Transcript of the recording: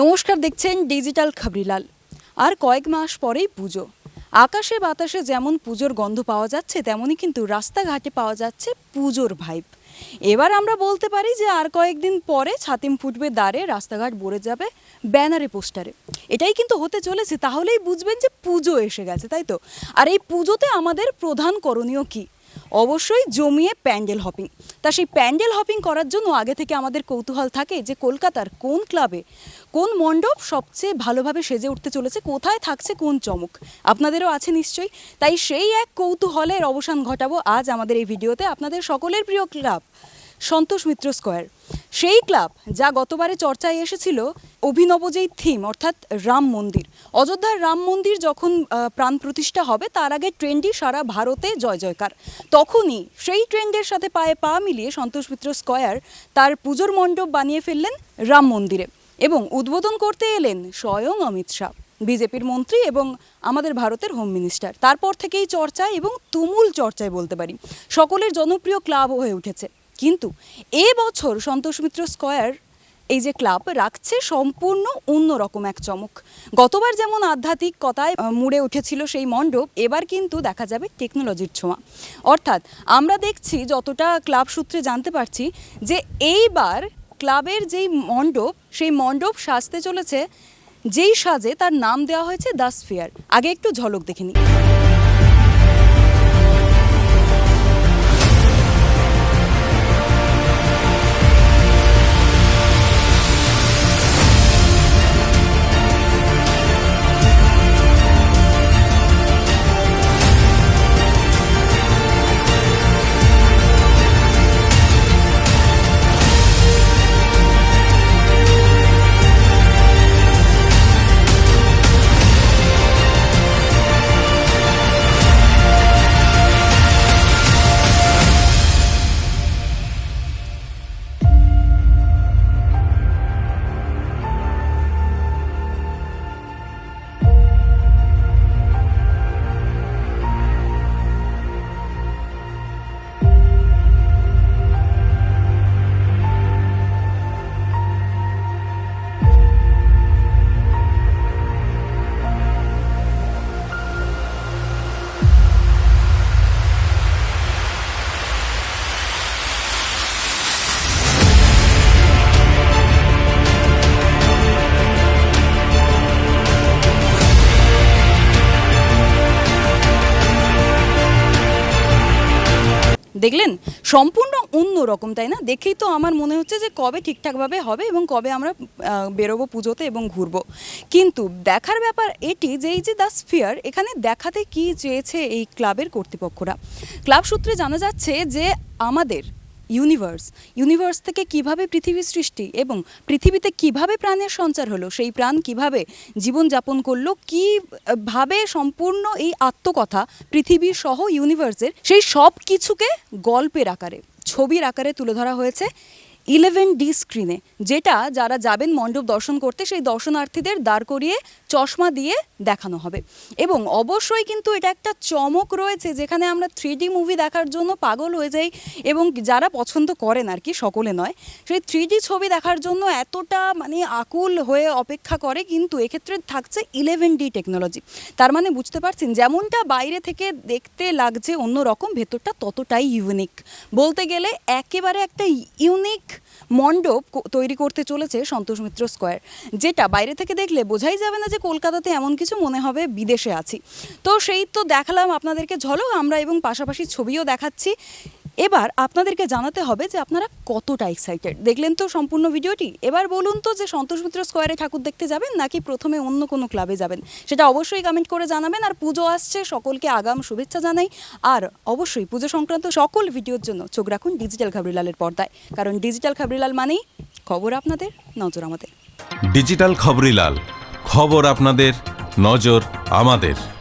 নমস্কার দেখছেন ডিজিটাল খাবরিলাল। আর কয়েক মাস পরেই পুজো। আকাশে বাতাসে যেমন পুজোর গন্ধ পাওয়া যাচ্ছে, তেমনই কিন্তু রাস্তাঘাটে পাওয়া যাচ্ছে পুজোর ভাইব এবার আমরা বলতে পারি যে আর কয়েকদিন পরে ছাতিম ফুটবে দ্বারে, রাস্তাঘাট ভরে যাবে ব্যানারে, পোস্টারে। এটাই কিন্তু হতে চলেছে, তাহলেই বুঝবেন যে পুজো এসে গেছে, তাই তো? আর এই পুজোতে আমাদের প্রধান করণীয় কী? অবশ্যই জমিয়ে প্যান্ডেল হপিং। তা সেই প্যান্ডেল হপিং করার জন্য আগে থেকে আমাদের কৌতূহল থাকে যে কলকাতার কোন ক্লাবে কোন মণ্ডপ সবচেয়ে ভালোভাবে সেজে উঠতে চলেছে, কোথায় থাকছে, কোন চমক। আপনাদেরও আছে নিশ্চয়ই। তাই সেই এক কৌতূহলের অবসান ঘটাবো আজ আমাদের এই ভিডিওতে আপনাদের সকলের প্রিয় ক্লাব, সন্তোষ মিত্র স্কোয়ার। সেই ক্লাব যা গতবারে চর্চায় এসেছিল অভিনব যেই থিম অর্থাৎ রাম মন্দির। অযোধ্যার রাম মন্দির যখন প্রাণ প্রতিষ্ঠা হবে, তার আগে ট্রেন্ডই সারা ভারতে জয় জয়কার। তখনই সেই ট্রেন্ডের সাথে পায়ে পা মিলিয়ে সন্তোষ মিত্র স্কোয়ার তার পুজোর মণ্ডপ বানিয়ে ফেললেন রাম মন্দিরে এবং উদ্বোধন করতে এলেন স্বয়ং অমিত শাহ, বিজেপির মন্ত্রী এবং আমাদের ভারতের হোম মিনিস্টার তারপর থেকেই চর্চায় এবং তুমুল চর্চায় বলতে পারি, সকলের জনপ্রিয় ক্লাব হয়ে উঠেছে। কিন্তু এ বছর সন্তোষ মিত্র স্কয়ার এই যে ক্লাব রাখছে সম্পূর্ণ অন্যরকম এক চমক। গতবার যেমন আধ্যাত্মিকতায় মুড়ে উঠেছিল সেই মণ্ডপ, এবার কিন্তু দেখা যাবে টেকনোলজির ছোঁয়া। অর্থাৎ আমরা দেখছি যতটা ক্লাব সূত্রে জানতে পারছি যে এইবার ক্লাবের যেই মণ্ডপ, সেই মণ্ডপ সাজতে চলেছে, যেই সাজে তার নাম দেওয়া হয়েছে দাস ফেয়ার আগে একটু ঝলক দেখে নিই। দেখলেন? সম্পূর্ণ অন্য রকম, তাই না? দেখেই তো আমার মনে হচ্ছে যে কবে ঠিকঠাকভাবে হবে এবং কবে আমরা বেরোবো পুজোতে এবং ঘুরবো। কিন্তু দেখার ব্যাপার এটি যে এই যে দ্য স্ফিয়ার, এখানে দেখাতে কি চেয়েছে এই ক্লাবের কর্তৃপক্ষরা? ক্লাব সূত্রে জানা যাচ্ছে যে আমাদের ইউনিভার্স ইউনিভার্স থেকে কীভাবে পৃথিবী সৃষ্টি এবং পৃথিবীতে কীভাবে প্রাণের সঞ্চার হলো, সেই প্রাণ কীভাবে জীবনযাপন করল কীভাবে সম্পূর্ণ এই আত্মকথা পৃথিবী সহ ইউনিভার্সের সেই সব কিছুকে গল্পের আকারে, ছবির আকারে তুলে ধরা হয়েছে ইলেভেন ডি স্ক্রিনে যেটা যারা যাবেন মণ্ডপ দর্শন করতে, সেই দর্শনার্থীদের দাঁড় করিয়ে চশমা দিয়ে দেখানো হবে। এবং অবশ্যই কিন্তু এটা একটা চমক রয়েছে যেখানে আমরা থ্রি মুভি দেখার জন্য পাগল হয়ে যাই এবং যারা পছন্দ করেন আর কি, সকলে নয়। সেই থ্রি ছবি দেখার জন্য এতটা মানে আকুল হয়ে অপেক্ষা করে কিন্তু এক্ষেত্রে থাকছে ইলেভেন ডি টেকনোলজি তার মানে বুঝতে পারছেন, যেমনটা বাইরে থেকে দেখতে লাগছে অন্যরকম, ভেতরটা ততটাই ইউনিক বলতে গেলে একেবারে একটা ইউনিক মণ্ডপ তৈরি করতে চলেছে সন্তোষ মিত্র স্কোয়ার, যেটা বাইরে থেকে দেখলে বোঝাই যাবে না যে কলকাতাতে এমন কিছু মনে হবে বিদেশে আছি। তো সেই তো দেখালাম আপনাদেরকে ঝলক, আমরা এবং পাশাপাশি ছবিও দেখাচ্ছি। এবার আপনাদেরকে জানাতে হবে যে আপনারা কতটা এক্সাইটেড দেখলেন তো সম্পূর্ণ ভিডিওটি? এবার বলুন তো যে সন্তোষ মিত্র স্কোয়ারে ঠাকুর দেখতে যাবেন নাকি প্রথমে অন্য কোনো ক্লাবে যাবেন? সেটা অবশ্যই কমেন্ট করে জানাবেন আর পুজো আসছে, সকলকে আগাম শুভেচ্ছা জানাই। আর অবশ্যই পুজো সংক্রান্ত সকল ভিডিওর জন্য চোখ রাখুন ডিজিটাল খাবরিলালের পর্দায়। কারণ ডিজিটাল খাবরিলাল মানেই খবর আপনাদের, নজর আমাদের। ডিজিটাল খবরিলাল খবর আপনাদের, নজর আমাদের।